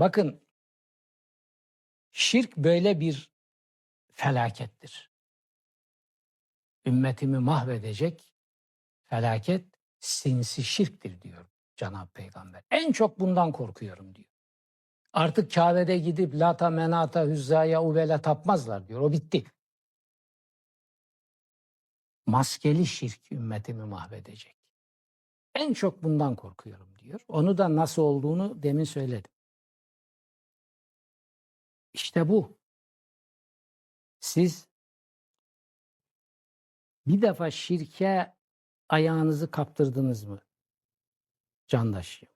Bakın şirk böyle bir felakettir. Ümmetimi mahvedecek felaket sinsi şirktir diyor Cenab-ı Peygamber. En çok bundan korkuyorum diyor. Artık Kabe'de gidip Lata, Menata, Hüzza'ya, Ubel'e tapmazlar diyor. O bitti. Maskeli şirk ümmetimi mahvedecek. En çok bundan korkuyorum diyor. Onu da nasıl olduğunu demin söyledim. İşte bu. Siz bir defa şirke ayağınızı kaptırdınız mı? Candaşım.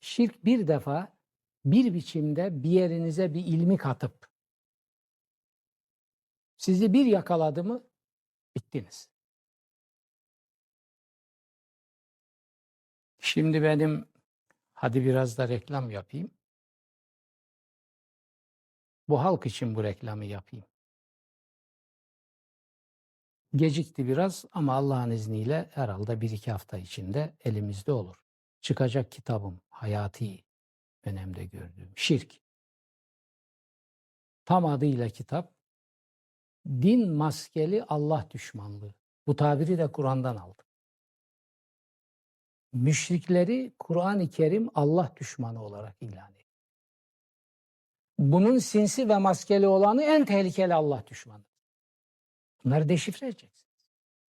Şirk bir defa bir biçimde bir yerinize bir ilmi katıp sizi bir yakaladı mı bittiniz. Şimdi benim hadi biraz da reklam yapayım. Bu halk için bu reklamı yapayım. Gecikti biraz ama Allah'ın izniyle herhalde bir iki hafta içinde elimizde olur. Çıkacak kitabım hayati önemde gördüğüm şirk. Tam adıyla kitap din maskeli Allah düşmanlığı. Bu tabiri de Kur'an'dan aldım. Müşrikleri Kur'an-ı Kerim Allah düşmanı olarak ilan ediyor. Bunun sinsi ve maskeli olanı en tehlikeli Allah düşmanı. Bunları deşifre edeceksin.